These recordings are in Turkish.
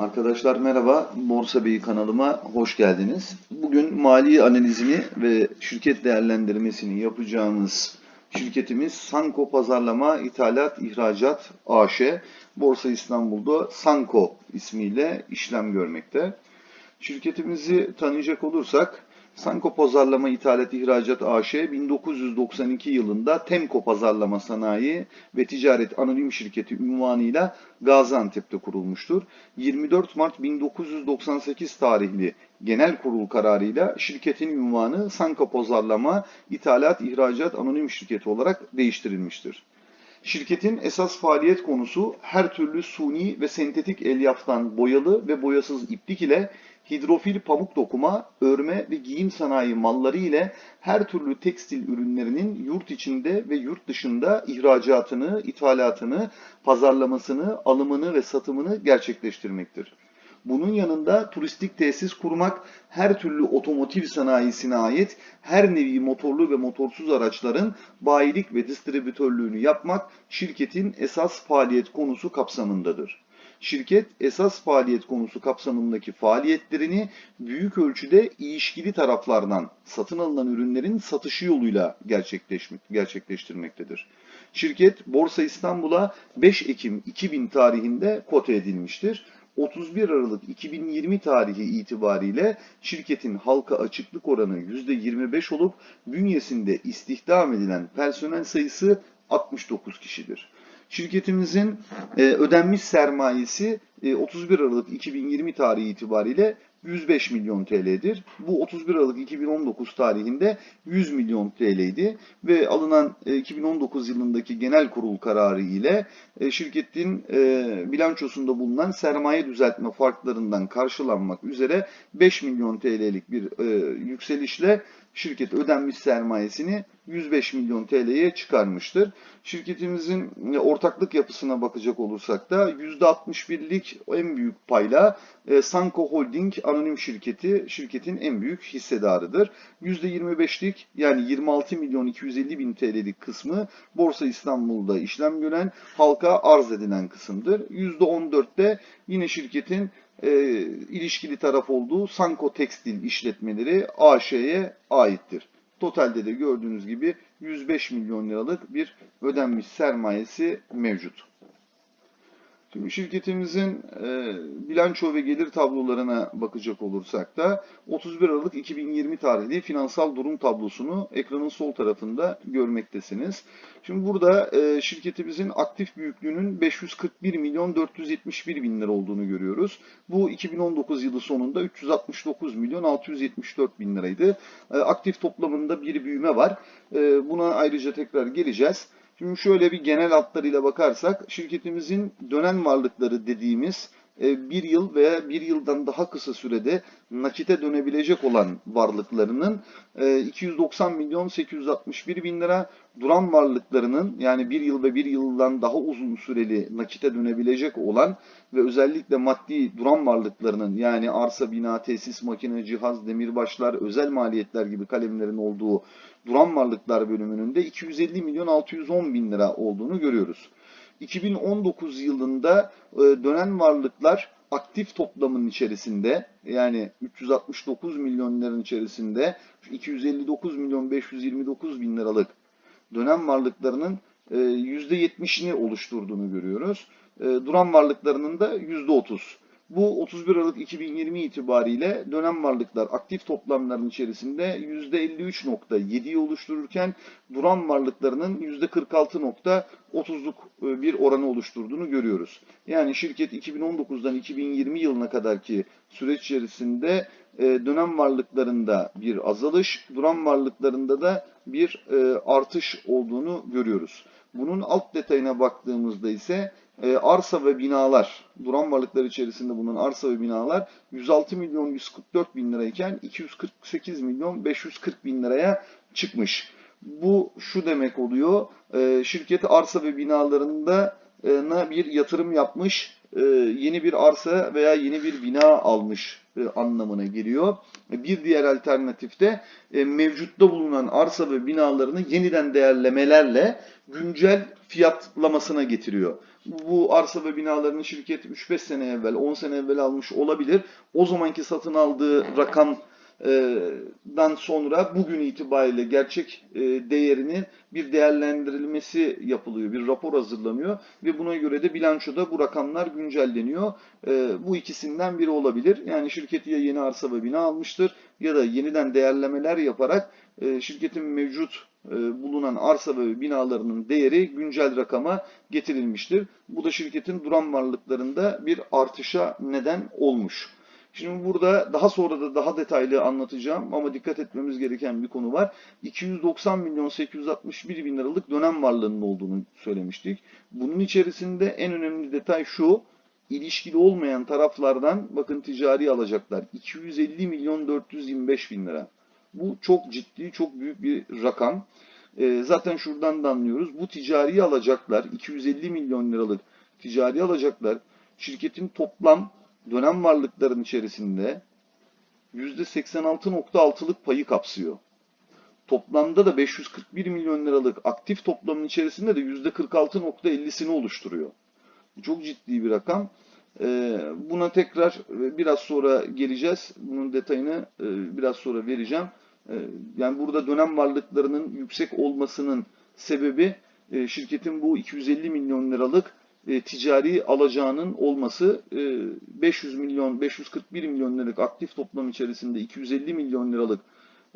Arkadaşlar merhaba, Borsa Bey kanalıma hoş geldiniz. Bugün mali analizini ve şirket değerlendirmesini yapacağımız şirketimiz Sanko Pazarlama İthalat İhracat AŞ. Borsa İstanbul'da Sanko ismiyle işlem görmekte. Şirketimizi tanıyacak olursak Sanko Pazarlama İthalat İhracat AŞ 1992 yılında Temko Pazarlama Sanayi ve Ticaret Anonim Şirketi unvanıyla Gaziantep'te kurulmuştur. 24 Mart 1998 tarihli genel kurul kararıyla şirketin unvanı Sanko Pazarlama İthalat İhracat Anonim Şirketi olarak değiştirilmiştir. Şirketin esas faaliyet konusu her türlü suni ve sentetik elyaftan boyalı ve boyasız iplik ile hidrofil pamuk dokuma, örme ve giyim sanayi malları ile her türlü tekstil ürünlerinin yurt içinde ve yurt dışında ihracatını, ithalatını, pazarlamasını, alımını ve satımını gerçekleştirmektir. Bunun yanında turistik tesis kurmak, her türlü otomotiv sanayisine ait her nevi motorlu ve motorsuz araçların bayilik ve distribütörlüğünü yapmak şirketin esas faaliyet konusu kapsamındadır. Şirket esas faaliyet konusu kapsamındaki faaliyetlerini büyük ölçüde ilişkili taraflardan satın alınan ürünlerin satışı yoluyla gerçekleştirmektedir. Şirket Borsa İstanbul'a 5 Ekim 2000 tarihinde kote edilmiştir. 31 Aralık 2020 tarihi itibariyle şirketin halka açıklık oranı %25 olup bünyesinde istihdam edilen personel sayısı 69 kişidir. Şirketimizin e, ödenmiş sermayesi 31 Aralık 2020 tarihi itibariyle 105 milyon TL'dir. Bu 31 Aralık 2019 tarihinde 100 milyon TL'ydi ve alınan e, 2019 yılındaki genel kurul kararı ile e, şirketin e, bilançosunda bulunan sermaye düzeltme farklarından karşılanmak üzere 5 milyon TL'lik bir e, yükselişle şirket ödenmiş sermayesini 105 milyon TL'ye çıkarmıştır. Şirketimizin e, ortaklık yapısına bakacak olursak da %61'lik en büyük payla e, Sanko Holding anonim şirketi şirketin en büyük hissedarıdır. %25'lik yani 26 milyon 250 bin TL'lik kısmı Borsa İstanbul'da işlem gören halka arz edilen kısımdır. %14'te yine şirketin e, ilişkili taraf olduğu Sanko Tekstil işletmeleri AŞ'ye aittir. Totalde de gördüğünüz gibi 105 milyon liralık bir ödenmiş sermayesi mevcut. Şimdi şirketimizin e, bilanço ve gelir tablolarına bakacak olursak da 31 Aralık 2020 tarihli finansal durum tablosunu ekranın sol tarafında görmektesiniz. Şimdi burada e, şirketimizin aktif büyüklüğünün 541 milyon 471 bin lira olduğunu görüyoruz. Bu 2019 yılı sonunda 369 milyon 674 bin liraydı. E, aktif toplamında bir büyüme var. E, buna ayrıca tekrar geleceğiz. Şimdi şöyle bir genel hatlarıyla bakarsak şirketimizin dönen varlıkları dediğimiz bir yıl veya bir yıldan daha kısa sürede nakite dönebilecek olan varlıklarının 290 milyon 861 bin lira duran varlıklarının yani bir yıl ve bir yıldan daha uzun süreli nakite dönebilecek olan ve özellikle maddi duran varlıklarının yani arsa, bina, tesis, makine, cihaz, demirbaşlar, özel maliyetler gibi kalemlerin olduğu duran varlıklar bölümünün de 250 milyon 610 bin lira olduğunu görüyoruz. 2019 yılında dönen varlıklar aktif toplamın içerisinde yani 369 milyon liranın içerisinde 259 milyon 529 bin liralık dönem varlıklarının %70'ini oluşturduğunu görüyoruz. Duran varlıklarının da %30. Bu 31 Aralık 2020 itibariyle dönem varlıklar aktif toplamların içerisinde %53.7'yi oluştururken duran varlıklarının %46.30'luk bir oranı oluşturduğunu görüyoruz. Yani şirket 2019'dan 2020 yılına kadarki süreç içerisinde dönem varlıklarında bir azalış, duran varlıklarında da bir artış olduğunu görüyoruz. Bunun alt detayına baktığımızda ise e, arsa ve binalar, duran varlıklar içerisinde bulunan arsa ve binalar 106 milyon 144 bin lirayken 248 milyon 540 bin liraya çıkmış. Bu şu demek oluyor, e, şirket arsa ve binalarında bir yatırım yapmış, e, yeni bir arsa veya yeni bir bina almış e, anlamına geliyor. Bir diğer alternatif de e, mevcutta bulunan arsa ve binalarını yeniden değerlemelerle güncel fiyatlamasına getiriyor. Bu arsa ve binalarını şirket 3-5 sene evvel, 10 sene evvel almış olabilir. O zamanki satın aldığı rakam dan sonra bugün itibariyle gerçek değerinin bir değerlendirilmesi yapılıyor, bir rapor hazırlanıyor ve buna göre de bilançoda bu rakamlar güncelleniyor. Bu ikisinden biri olabilir. Yani şirket ya yeni arsa ve bina almıştır ya da yeniden değerlemeler yaparak şirketin mevcut bulunan arsa ve binalarının değeri güncel rakama getirilmiştir. Bu da şirketin duran varlıklarında bir artışa neden olmuş. Şimdi burada daha sonra da daha detaylı anlatacağım ama dikkat etmemiz gereken bir konu var. 290 milyon 861 bin liralık dönem varlığının olduğunu söylemiştik. Bunun içerisinde en önemli detay şu. ilişkili olmayan taraflardan bakın ticari alacaklar 250 milyon 425 bin lira. Bu çok ciddi, çok büyük bir rakam. E, zaten şuradan da anlıyoruz. Bu ticari alacaklar 250 milyon liralık ticari alacaklar şirketin toplam dönem varlıkların içerisinde %86.6'lık payı kapsıyor. Toplamda da 541 milyon liralık aktif toplamın içerisinde de %46.50'sini oluşturuyor. Çok ciddi bir rakam. Ee, buna tekrar biraz sonra geleceğiz. Bunun detayını e, biraz sonra vereceğim. Ee, yani burada dönem varlıklarının yüksek olmasının sebebi e, şirketin bu 250 milyon liralık e, ticari alacağının olması e, 500 milyon 541 milyon liralık aktif toplam içerisinde 250 milyon liralık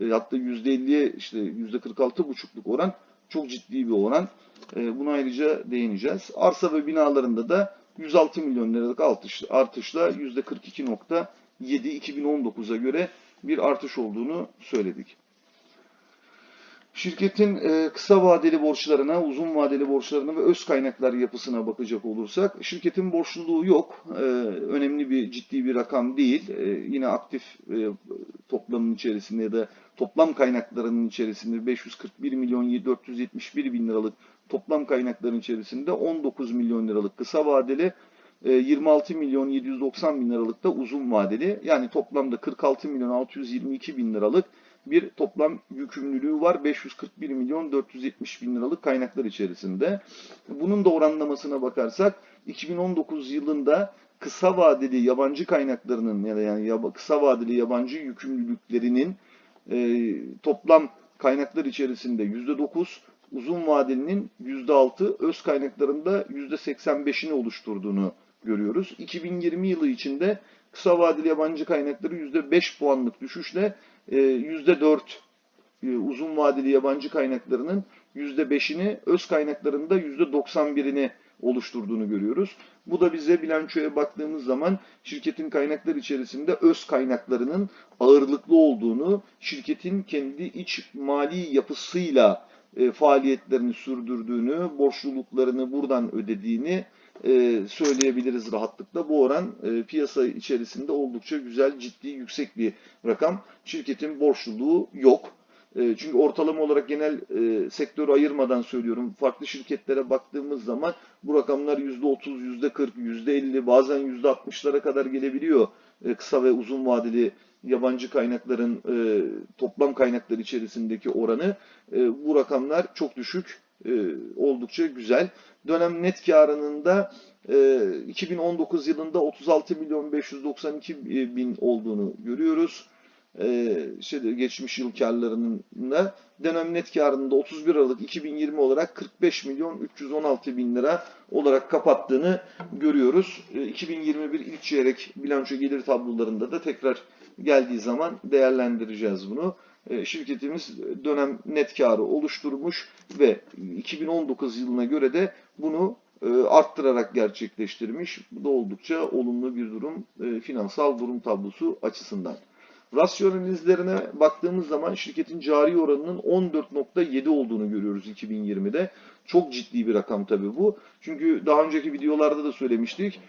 e, hatta %50'ye işte %46,5'luk oran çok ciddi bir oran. E, buna ayrıca değineceğiz. Arsa ve binalarında da 106 milyon liralık artış, artışla %42.7 2019'a göre bir artış olduğunu söyledik. Şirketin e, kısa vadeli borçlarına, uzun vadeli borçlarına ve öz kaynaklar yapısına bakacak olursak, şirketin borçluluğu yok. E, önemli bir, ciddi bir rakam değil. E, yine aktif toplamın içerisinde ya da toplam kaynaklarının içerisinde 541 milyon 471 bin liralık toplam kaynakların içerisinde 19 milyon liralık kısa vadeli, 26 milyon 790 bin liralık da uzun vadeli. Yani toplamda 46 milyon 622 bin liralık bir toplam yükümlülüğü var. 541 milyon 470 bin liralık kaynaklar içerisinde. Bunun da oranlamasına bakarsak 2019 yılında kısa vadeli yabancı kaynaklarının ya da yani kısa vadeli yabancı yükümlülüklerinin e, toplam kaynaklar içerisinde %9, uzun vadelinin %6, öz kaynaklarında %85'ini oluşturduğunu görüyoruz. 2020 yılı içinde kısa vadeli yabancı kaynakları %5 puanlık düşüşle %4 e, e, uzun vadeli yabancı kaynaklarının %5'ini, öz kaynaklarında %91'ini oluşturduğunu görüyoruz. Bu da bize bilançoya baktığımız zaman şirketin kaynaklar içerisinde öz kaynaklarının ağırlıklı olduğunu, şirketin kendi iç mali yapısıyla e, faaliyetlerini sürdürdüğünü, borçluluklarını buradan ödediğini e, söyleyebiliriz rahatlıkla. Bu oran e, piyasa içerisinde oldukça güzel, ciddi, yüksek bir rakam. Şirketin borçluluğu yok. E, çünkü ortalama olarak genel e, sektörü ayırmadan söylüyorum. Farklı şirketlere baktığımız zaman bu rakamlar %30, %40, %50 bazen %60'lara kadar gelebiliyor. Kısa ve uzun vadeli yabancı kaynakların toplam kaynaklar içerisindeki oranı. Bu rakamlar çok düşük, e, oldukça güzel. Dönem net karının da e, 2019 yılında 36 milyon 592 bin olduğunu görüyoruz. E, işte geçmiş yıl karlarının da dönem net karında 31 Aralık 2020 olarak 45 milyon 316 bin lira olarak kapattığını görüyoruz. E, 2021 ilk çeyrek bilanço gelir tablolarında da tekrar geldiği zaman değerlendireceğiz bunu. E, şirketimiz dönem net karı oluşturmuş ve 2019 yılına göre de bunu e, arttırarak gerçekleştirmiş. Bu da oldukça olumlu bir durum e, finansal durum tablosu açısından. Rasyonalizlerine baktığımız zaman şirketin cari oranının 14.7 olduğunu görüyoruz 2020'de. Çok ciddi bir rakam tabii bu. Çünkü daha önceki videolarda da söylemiştik.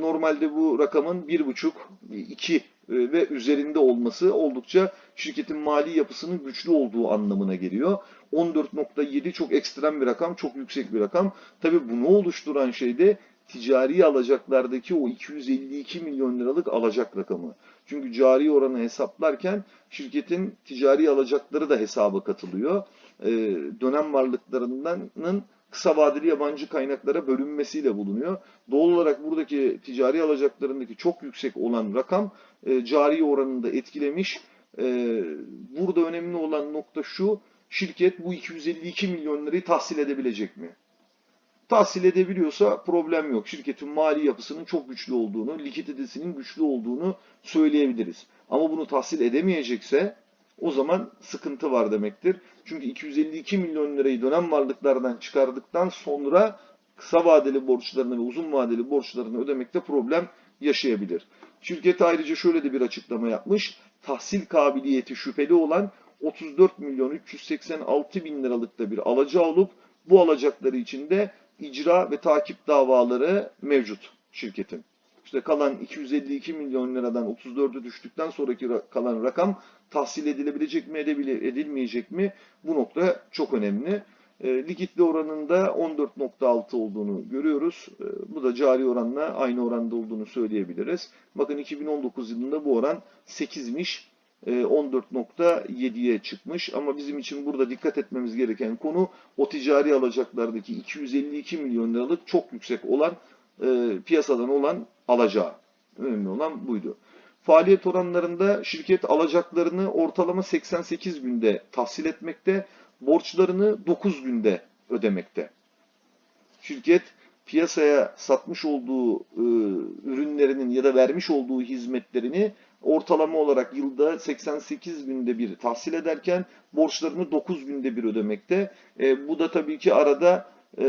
Normalde bu rakamın 1.5-2 e, ve üzerinde olması oldukça şirketin mali yapısının güçlü olduğu anlamına geliyor. 14.7 çok ekstrem bir rakam, çok yüksek bir rakam. Tabii bunu oluşturan şey de ticari alacaklardaki o 252 milyon liralık alacak rakamı. Çünkü cari oranı hesaplarken şirketin ticari alacakları da hesaba katılıyor. Ee, dönem varlıklarının kısa vadeli yabancı kaynaklara bölünmesiyle bulunuyor. Doğal olarak buradaki ticari alacaklarındaki çok yüksek olan rakam e, cari oranını da etkilemiş. E, burada önemli olan nokta şu, şirket bu 252 milyon lirayı tahsil edebilecek mi? tahsil edebiliyorsa problem yok. Şirketin mali yapısının çok güçlü olduğunu, likiditesinin güçlü olduğunu söyleyebiliriz. Ama bunu tahsil edemeyecekse o zaman sıkıntı var demektir. Çünkü 252 milyon lirayı dönem varlıklardan çıkardıktan sonra kısa vadeli borçlarını ve uzun vadeli borçlarını ödemekte problem yaşayabilir. Şirket ayrıca şöyle de bir açıklama yapmış. Tahsil kabiliyeti şüpheli olan 34 milyon 386 bin liralıkta bir alacağı olup bu alacakları içinde icra ve takip davaları mevcut şirketin. İşte kalan 252 milyon liradan 34'ü düştükten sonraki ra- kalan rakam tahsil edilebilecek mi edilmeyecek mi bu nokta çok önemli. E, likidite oranında 14.6 olduğunu görüyoruz. E, bu da cari oranla aynı oranda olduğunu söyleyebiliriz. Bakın 2019 yılında bu oran 8'miş. e, 14.7'ye çıkmış ama bizim için burada dikkat etmemiz gereken konu o ticari alacaklardaki 252 milyon liralık çok yüksek olan e, piyasadan olan alacağı. Önemli olan buydu. Faaliyet oranlarında şirket alacaklarını ortalama 88 günde tahsil etmekte, borçlarını 9 günde ödemekte. Şirket piyasaya satmış olduğu e, ürünlerinin ya da vermiş olduğu hizmetlerini ortalama olarak yılda 88 günde bir tahsil ederken borçlarını 9 günde bir ödemekte. E, bu da tabii ki arada e,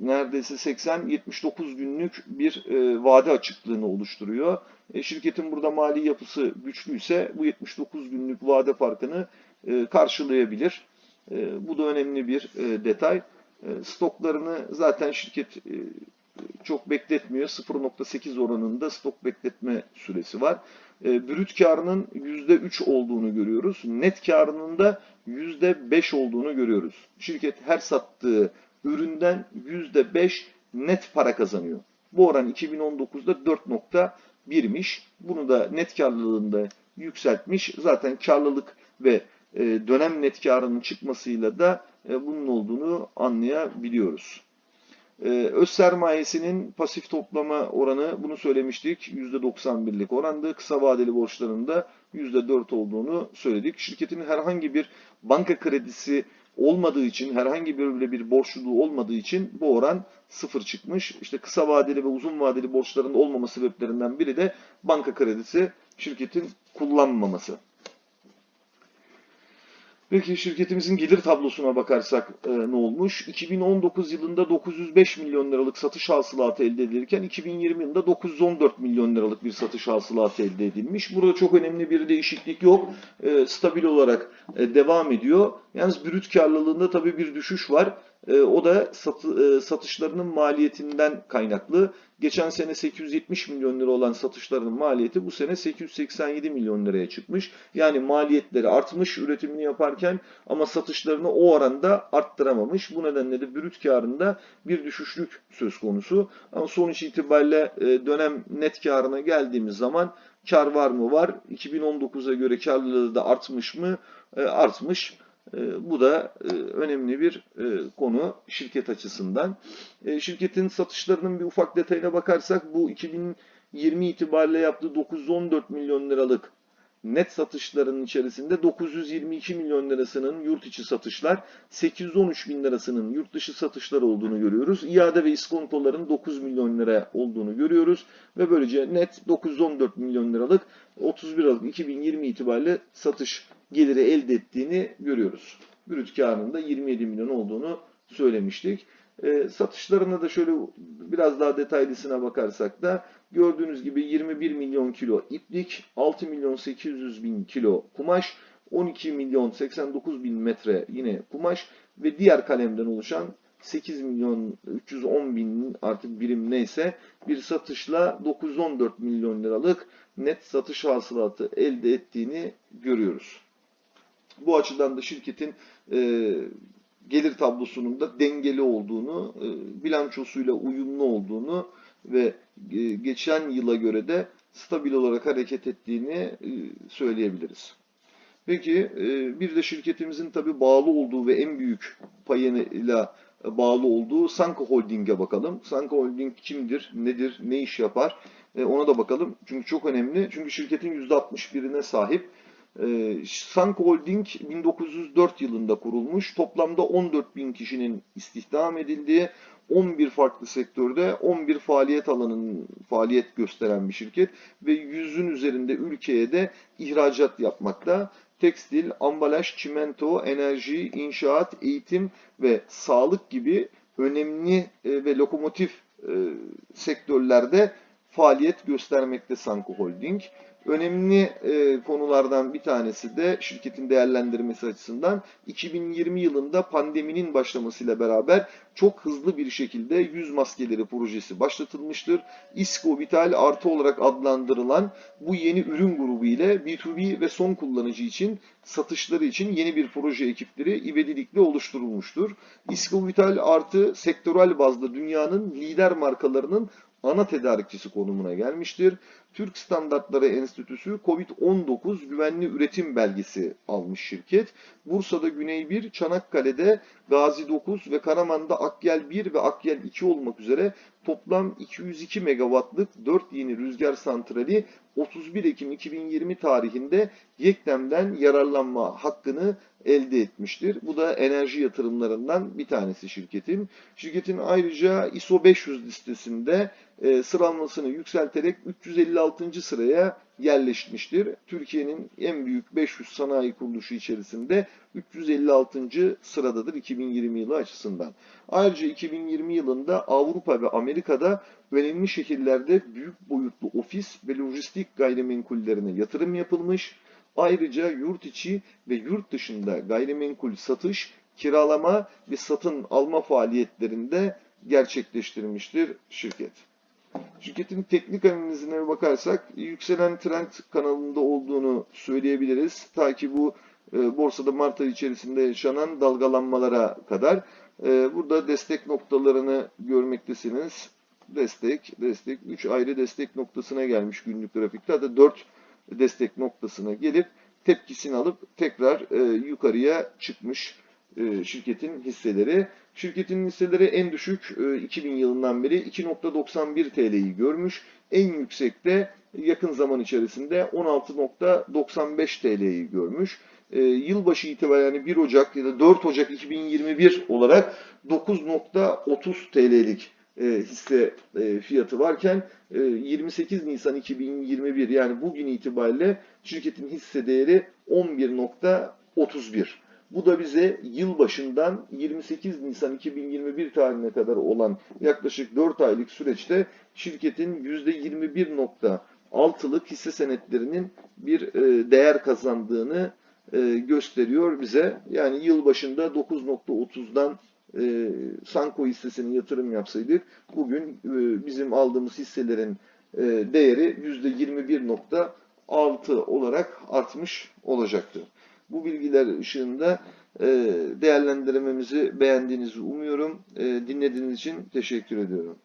neredeyse 80-79 günlük bir e, vade açıklığını oluşturuyor. E, şirketin burada mali yapısı güçlüyse bu 79 günlük vade farkını e, karşılayabilir. E, bu da önemli bir e, detay. E, stoklarını zaten şirket e, çok bekletmiyor. 0.8 oranında stok bekletme süresi var. E, brüt karının %3 olduğunu görüyoruz. Net karının da %5 olduğunu görüyoruz. Şirket her sattığı üründen %5 net para kazanıyor. Bu oran 2019'da 4.1'miş. Bunu da net karlılığında yükseltmiş. Zaten karlılık ve dönem net karının çıkmasıyla da e, bunun olduğunu anlayabiliyoruz. Ee, öz sermayesinin pasif toplama oranı bunu söylemiştik. %91'lik orandı. Kısa vadeli borçlarında %4 olduğunu söyledik. Şirketin herhangi bir banka kredisi olmadığı için, herhangi bir böyle bir borçluluğu olmadığı için bu oran sıfır çıkmış. İşte kısa vadeli ve uzun vadeli borçların olmama sebeplerinden biri de banka kredisi şirketin kullanmaması. Peki şirketimizin gelir tablosuna bakarsak e, ne olmuş? 2019 yılında 905 milyon liralık satış hasılatı elde edilirken 2020 yılında 914 milyon liralık bir satış hasılatı elde edilmiş. Burada çok önemli bir değişiklik yok. E, stabil olarak e, devam ediyor. Yalnız brüt karlılığında tabii bir düşüş var. E, o da e, satışlarının maliyetinden kaynaklı. Geçen sene 870 milyon lira olan satışlarının maliyeti bu sene 887 milyon liraya çıkmış. Yani maliyetleri artmış üretimini yaparken ama satışlarını o oranda arttıramamış. Bu nedenle de brüt karında bir düşüşlük söz konusu. Ama sonuç itibariyle e, dönem net karına geldiğimiz zaman kar var mı? Var. 2019'a göre karlılığı da artmış mı? E, Artmış. E, Bu da e, önemli bir e, konu şirket açısından. E, Şirketin satışlarının bir ufak detayına bakarsak bu 2020 itibariyle yaptığı 914 milyon liralık net satışların içerisinde 922 milyon lirasının yurt içi satışlar, 813 bin lirasının yurt dışı satışlar olduğunu görüyoruz. İade ve iskontoların 9 milyon lira olduğunu görüyoruz ve böylece net 914 milyon liralık 31 Aralık 2020 itibariyle satış geliri elde ettiğini görüyoruz. Brüt karının da 27 milyon olduğunu söylemiştik. E, satışlarına da şöyle biraz daha detaylısına bakarsak da gördüğünüz gibi 21 milyon kilo iplik, 6 milyon 800 bin kilo kumaş, 12 milyon 89 bin metre yine kumaş ve diğer kalemden oluşan 8 milyon 310 bin artık birim neyse bir satışla 914 milyon liralık net satış hasılatı elde ettiğini görüyoruz. Bu açıdan da şirketin e, gelir tablosunun da dengeli olduğunu, e, bilançosuyla uyumlu olduğunu ve e, geçen yıla göre de stabil olarak hareket ettiğini e, söyleyebiliriz. Peki bir de şirketimizin tabii bağlı olduğu ve en büyük payıyla bağlı olduğu Sanko Holding'e bakalım. Sanko Holding kimdir, nedir, ne iş yapar ona da bakalım. Çünkü çok önemli. Çünkü şirketin %61'ine sahip. E, Sanko Holding 1904 yılında kurulmuş. Toplamda 14 bin kişinin istihdam edildiği 11 farklı sektörde 11 faaliyet alanının faaliyet gösteren bir şirket ve yüzün üzerinde ülkeye de ihracat yapmakta. Tekstil, ambalaj, çimento, enerji, inşaat, eğitim ve sağlık gibi önemli e, ve lokomotif e, sektörlerde faaliyet göstermekte Sanko Holding. Önemli e, konulardan bir tanesi de şirketin değerlendirmesi açısından 2020 yılında pandeminin başlamasıyla beraber çok hızlı bir şekilde yüz maskeleri projesi başlatılmıştır. Isco Vital artı olarak adlandırılan bu yeni ürün grubu ile B2B ve son kullanıcı için satışları için yeni bir proje ekipleri ivedilikle oluşturulmuştur. Isco Vital artı sektörel bazda dünyanın lider markalarının ana tedarikçisi konumuna gelmiştir. Türk Standartları Enstitüsü COVID-19 güvenli üretim belgesi almış şirket. Bursa'da Güney 1, Çanakkale'de Gazi 9 ve Karaman'da Akyel 1 ve Akyel 2 olmak üzere toplam 202 megawattlık 4 yeni rüzgar santrali 31 Ekim 2020 tarihinde yeklemden yararlanma hakkını elde etmiştir. Bu da enerji yatırımlarından bir tanesi şirketin. Şirketin ayrıca ISO 500 listesinde e, sıralanmasını yükselterek 350 56. sıraya yerleşmiştir. Türkiye'nin en büyük 500 sanayi kuruluşu içerisinde 356. sıradadır 2020 yılı açısından. Ayrıca 2020 yılında Avrupa ve Amerika'da önemli şehirlerde büyük boyutlu ofis ve lojistik gayrimenkullerine yatırım yapılmış. Ayrıca yurt içi ve yurt dışında gayrimenkul satış, kiralama ve satın alma faaliyetlerinde gerçekleştirmiştir şirket. Şirketin teknik analizine bakarsak yükselen trend kanalında olduğunu söyleyebiliriz. Ta ki bu e, borsada Mart ayı içerisinde yaşanan dalgalanmalara kadar. E, burada destek noktalarını görmektesiniz. Destek, destek, 3 ayrı destek noktasına gelmiş günlük grafikte. Hatta 4 destek noktasına gelip tepkisini alıp tekrar e, yukarıya çıkmış şirketin hisseleri. Şirketin hisseleri en düşük e, 2000 yılından beri 2.91 TL'yi görmüş. En yüksekte yakın zaman içerisinde 16.95 TL'yi görmüş. E, yılbaşı itibariyle yani 1 Ocak ya da 4 Ocak 2021 olarak 9.30 TL'lik e, hisse e, fiyatı varken e, 28 Nisan 2021 yani bugün itibariyle şirketin hisse değeri 11.31. Bu da bize yılbaşından 28 Nisan 2021 tarihine kadar olan yaklaşık 4 aylık süreçte şirketin %21.6'lık hisse senetlerinin bir e, değer kazandığını e, gösteriyor bize. Yani yılbaşında 9.30'dan e, Sanko hissesine yatırım yapsaydık bugün bizim aldığımız hisselerin değeri %21.6 olarak artmış olacaktı. Bu bilgiler ışığında e, değerlendirmemizi beğendiğinizi umuyorum. E, dinlediğiniz için teşekkür ediyorum.